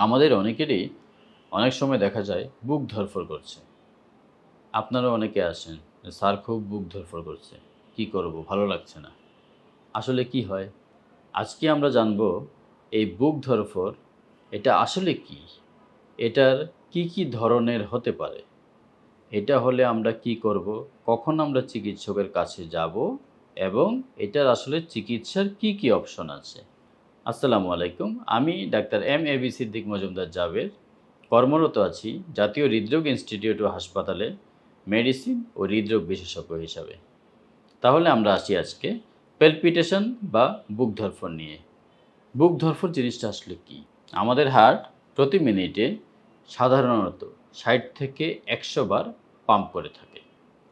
আমাদের অনেকেরই অনেক সময় দেখা যায় বুক ধরফর করছে। আপনারা অনেকে আসেন স্যার খুব বুক ধরফর করছে। কি করব? ভালো লাগছে না। আসলে কি হয়? আজকে আমরা জানব এই বুক ধরফর, এটা আসলে কি? এটার কি কি ধরনের হতে পারে? এটা হলে আমরা কি করব? কখন আমরা চিকিৎসকের কাছে যাব? এবং এটার আসলে চিকিৎসার কি কি অপশন আছে? আসসালামু আলাইকুম। আমি doctor M A B Siddique Majumder Jaber. কর্মরত আছি জাতীয় হৃদরোগ ইনস্টিটিউট ও হাসপাতালে মেডিসিন ও হৃদরোগ বিশেষজ্ঞ হিসাবে। তাহলে আমরা আসি আজকে পেলপিটেশন বা বুক ধরফর নিয়ে। বুক ধরফর জিনিসটা আসলে কি? আমাদের হার্ট প্রতি মিনিটে সাধারণত ষাট থেকে একশো বার পাম্প করে থাকে।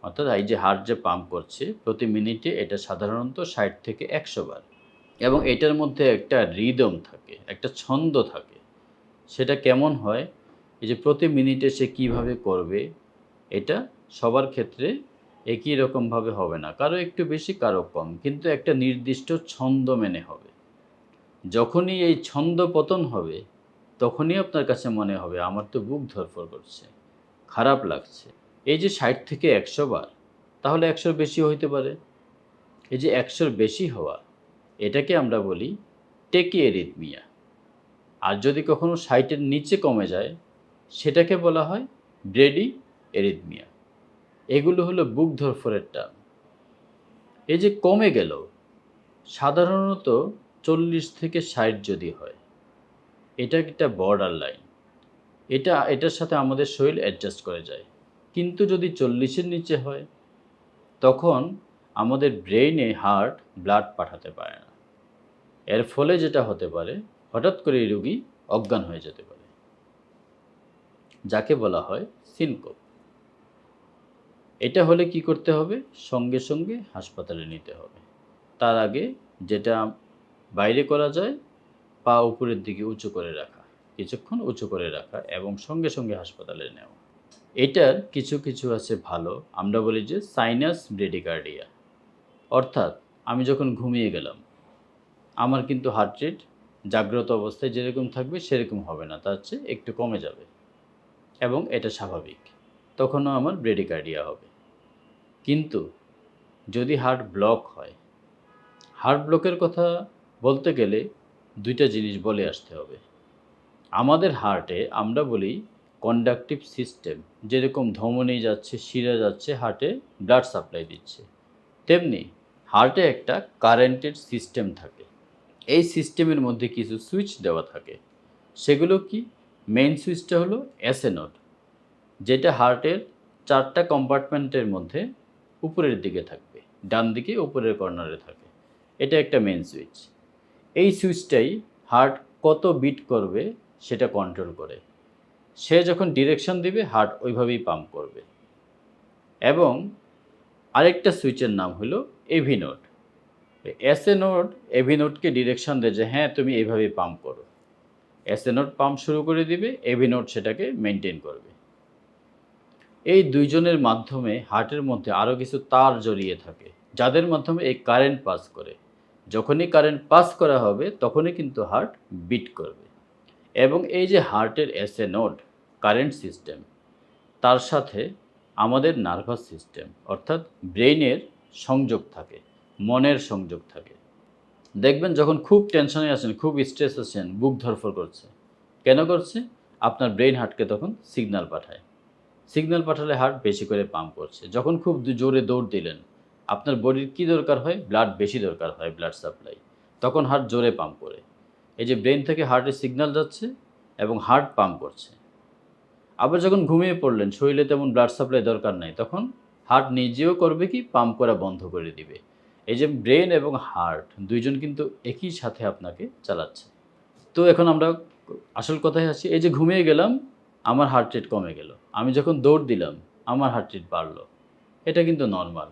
অর্থাৎ এই যে হার্ট যে পাম্প করছে, প্রতি মিনিটে এটা সাধারণত ষাট থেকে একশো বার। এবং এটার মধ্যে একটা রিদম থাকে, একটা ছন্দ থাকে। সেটা কেমন হয়? এই যে প্রতি মিনিটে সে কীভাবে করবে, এটা সবার ক্ষেত্রে একই রকমভাবে হবে না। কারও একটু বেশি, কারও কম। কিন্তু একটা নির্দিষ্ট ছন্দ মেনে হবে। যখনই এই ছন্দ পতন হবে, তখনই আপনার কাছে মনে হবে, আমার তো বুক ধরফর করছে, খারাপ লাগছে। এই যে ষাট থেকে একশো বার, তাহলে একশোর বেশি হইতে পারে। এই যে একশোর বেশি হওয়া এটাকে আমরা বলি টেকি এরিথমিয়া আর যদি কখনো ষাটের নিচে কমে যায়, সেটাকে বলা হয় ব্রেডি এরিথমিয়া এগুলো হলো বুক ধরফরের টার্ম। এই যে কমে গেল, সাধারণত চল্লিশ থেকে ষাট যদি হয়, এটা একটা বর্ডার লাইন এটা, এটার সাথে আমাদের শরীর অ্যাডজাস্ট করে যায়। কিন্তু যদি চল্লিশের নিচে হয়, তখন আমাদের ব্রেইনে হার্ট ব্লাড পাঠাতে পারে না। এর ফলে যেটা হতে পারে, হঠাৎ করে এই রোগী অজ্ঞান হয়ে যেতে পারে। যাকে বলা হয় সিনকোপ। এটা হলে কি করতে হবে? সঙ্গে সঙ্গে হাসপাতালে নিতে হবে। তার আগে যেটা বাইরে করা যায়, পা উপরের দিকে উঁচু করে রাখা, কিছুক্ষণ উঁচু করে রাখা এবং সঙ্গে সঙ্গে হাসপাতালে নেওয়া। এটার কিছু কিছু আছে ভালো, আমরা বলি যে সাইনাস ব্রেডিকার্ডিয়া অর্থাৎ আমি যখন ঘুমিয়ে গেলাম আমার কিন্তু হার্ট রেট জাগ্রত অবস্থায় যেরকম থাকবে, সেরকম হবে না। তার চেয়ে একটু কমে যাবে। এবং এটা স্বাভাবিক। তখনও আমার ব্রেডিকার্ডিয়া হবে। কিন্তু যদি হার্ট ব্লক হয় হার্ট ব্লকের কথা বলতে গেলে দুইটা জিনিস বলে আসতে হবে। আমাদের হার্টে আমরা বলি কন্ডাকটিভ সিস্টেম যেরকম ধমনী যাচ্ছে, শিরা যাচ্ছে হার্টে ব্লাড সাপ্লাই দিচ্ছে। তেমনি হার্টে একটা কারেন্টের সিস্টেম থাকে। এই সিস্টেমের মধ্যে কিছু সুইচ দেওয়া থাকে। সেগুলো কি? মেইন সুইচটা হলো অ্যাসেনোড যেটা হার্টের চারটা কম্পার্টমেন্টের মধ্যে উপরের দিকে থাকবে, ডান দিকে উপরের কর্নারে থাকে। এটা একটা মেন সুইচ। এই সুইচটাই হার্ট কত বিট করবে সেটা কন্ট্রোল করে। সে যখন ডিরেকশন দিবে, হার্ট ওইভাবেই পাম্প করবে। এবং আরেকটা সুইচের নাম হলো AV node S A node AV নোডকে ডিরেকশন দেয় যে হ্যাঁ তুমি এইভাবেই পাম্প করো। এস এ নোড পাম্প শুরু করে দিবে এভি নোড সেটাকে মেনটেন করবে। এই দুইজনের মাধ্যমে হার্টের মধ্যে আরও কিছু তার জড়িয়ে থাকে, যাদের মাধ্যমে এই কারেন্ট পাস করে। যখনই কারেন্ট পাস করা হবে, তখনই কিন্তু হার্ট বিট করবে। এবং এই যে হার্টের S A node current system তার সাথে আমাদের নার্ভাস সিস্টেম অর্থাৎ ব্রেইনের সংযোগ থাকে। মনের সংযোগ থাকে। দেখবেন যখন খুব টেনশনে আছেন, খুব স্ট্রেস আছেন, বুক ধরফর করছে, কেন করছে? আপনার ব্রেন হার্টকে তখন সিগন্যাল পাঠায়। সিগনাল পাঠালে হার্ট বেশি করে পাম্প করছে। যখন খুব জোরে দৌড় দিলেন, আপনার বডির কী দরকার হয়? ব্লাড বেশি দরকার হয় ব্লাড সাপ্লাই তখন হার্ট জোরে পাম্প করে। এই যে ব্রেন থেকে হার্টের সিগনাল যাচ্ছে এবং হার্ট পাম্প করছে। আবার যখন ঘুমিয়ে পড়লেন, শরীরে তেমন ব্লাড সাপ্লাই দরকার নাই, তখন হার্ট নিজেও করবে কি? পাম্প করা বন্ধ করে দিবে। এই যে ব্রেন এবং হার্ট দুইজন কিন্তু একই সাথে আপনাকে চালাচ্ছে। তো এখন আমরা আসল কথায় আসি, এই যে ঘুমিয়ে গেলাম, আমার হার্ট রেট কমে গেল। আমি যখন দৌড় দিলাম, আমার হার্ট রেট বাড়লো। এটা কিন্তু নর্মাল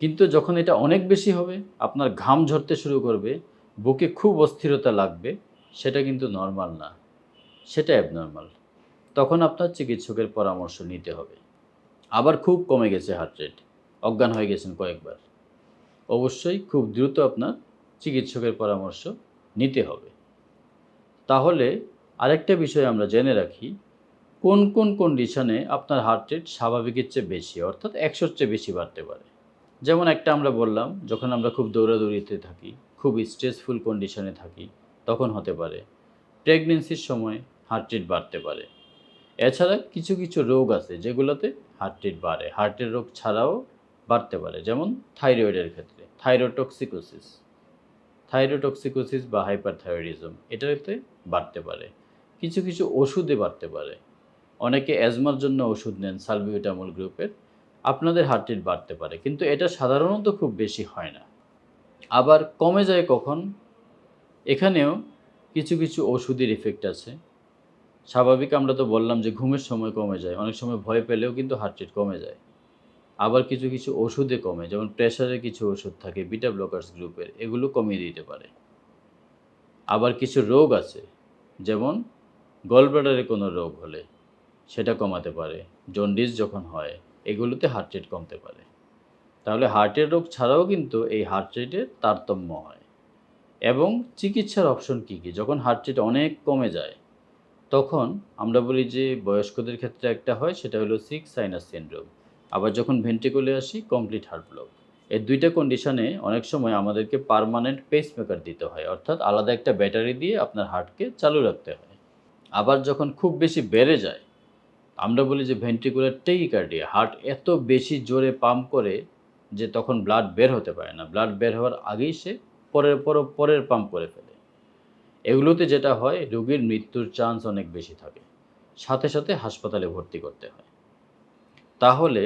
কিন্তু যখন এটা অনেক বেশি হবে, আপনার ঘাম ঝরতে শুরু করবে, বুকে খুব অস্থিরতা লাগবে, সেটা কিন্তু নর্মাল না। সেটা অ্যাবনর্মাল তখন আপনার চিকিৎসকের পরামর্শ নিতে হবে। আবার খুব কমে গেছে হার্ট রেট অজ্ঞান হয়ে গেছেন কয়েকবার। অবশ্যই খুব দ্রুত আপনার চিকিৎসকের পরামর্শ নিতে হবে। তাহলে আরেকটা বিষয় আমরা জেনে রাখি, কোন কোন কন্ডিশনে আপনার হার্ট রেট স্বাভাবিকের চেয়ে বেশি, অর্থাৎ একশোর চেয়ে বেশি বাড়তে পারে? যেমন একটা আমরা বললাম, যখন আমরা খুব দৌড়াদৌড়িতে থাকি, খুব স্ট্রেসফুল কন্ডিশনে থাকি, তখন হতে পারে। প্রেগনেন্সির সময় হার্ট রেট বাড়তে পারে। এছাড়া কিছু কিছু রোগ আছে যেগুলোতে হার্ট রেট বাড়ে। হার্টের রোগ ছাড়াও বাড়তে পারে, যেমন থাইরয়েডের ক্ষেত্রে, থাইরোটক্সিকোসিস। থাইরোটক্সিকোসিস বা হাইপারথাইরয়েডিজম, এটাতে বাড়তে পারে। কিছু কিছু ওষুধে বাড়তে পারে। অনেকে অ্যাজমার জন্য ওষুধ নেন সালবিউটামল গ্রুপের। আপনাদের হার্ট রেট বাড়তে পারে, কিন্তু এটা সাধারণত খুব বেশি হয় না। আবার কমে যায় কখন? এখানেও কিছু কিছু ওষুধের ইফেক্ট আছে। স্বাভাবিক আমরা তো বললাম যে ঘুমের সময় কমে যায়, অনেক সময় ভয় পেলেও কিন্তু হার্ট রেট কমে যায়। আবার কিছু কিছু ওষুধে কমে, যেমন প্রেশারের কিছু ওষুধ থাকে বিটা ব্লকার্স গ্রুপের এগুলো কমিয়ে দিতে পারে। আবার কিছু রোগ আছে, যেমন গলব্লাডারে কোনো রোগ হলে সেটা কমাতে পারে জন্ডিস যখন হয়, এগুলোতে হার্ট রেট কমতে পারে। তাহলে হার্টের রোগ ছাড়াও কিন্তু এই হার্ট রেটের তারতম্য হয়। এবং চিকিৎসার অপশন কী কী? যখন হার্ট রেট অনেক কমে যায়, তখন আমরা বলি যে বয়স্কদের ক্ষেত্রে একটা হয়, সেটা হলো সিক্স সাইনাস সিনড্রোম আবার যখন ভেন্ট্রিকুলে আসি কমপ্লিট হার্ট ব্লক এই দুইটা কন্ডিশনে অনেক সময় আমাদেরকে পারমানেন্ট পেসমেকার দিতে হয়, অর্থাৎ আলাদা একটা ব্যাটারি দিয়ে আপনার হার্টকে চালু রাখতে হয়। আবার যখন খুব বেশি বেড়ে যায়, আমরা বলি যে ভেন্ট্রিকুলার টেইকার্ডিয়া হার্ট এত বেশি জোরে পাম্প করে যে তখন ব্লাড বের হতে পারে না। ব্লাড বের হওয়ার আগেই সে পরের পর পরের পাম্প করে ফেলে। এগুলোতে যেটা হয়, রোগীর মৃত্যুর চান্স অনেক বেশি থাকে। সাথে সাথে হাসপাতালে ভর্তি করতে হয়। তাহলে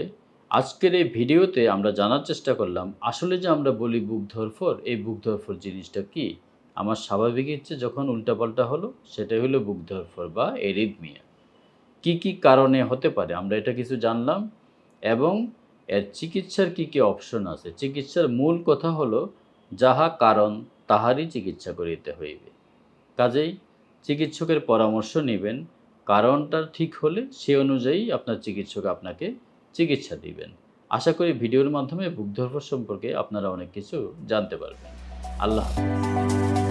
আজকের এই ভিডিওতে আমরা জানার চেষ্টা করলাম, আসলে যে আমরা বলি বুক ধরফর, এই বুক ধরফর জিনিসটা কি? আমার স্বাভাবিক ইচ্ছে যখন উল্টাপাল্টা হলো, সেটাই হলো বুক ধরফর বা এরিদমিয়া কি কি কারণে হতে পারে, আমরা এটা কিছু জানলাম এবং এর চিকিৎসার কি কি অপশন আছে? চিকিৎসার মূল কথা হলো, যাহা কারণ, তাহারই চিকিৎসা করিতে হইবে। কাজেই চিকিৎসকের পরামর্শ নেবেন কারণটা ঠিক হলে সে অনুযায়ী আপনার চিকিৎসক আপনাকে চিকিৎসা দিবেন। আশা করি ভিডিওর মাধ্যমে বুক ধর্ম সম্পর্কে আপনারা অনেক কিছু জানতে পারবেন। আল্লাহ হাফেজ।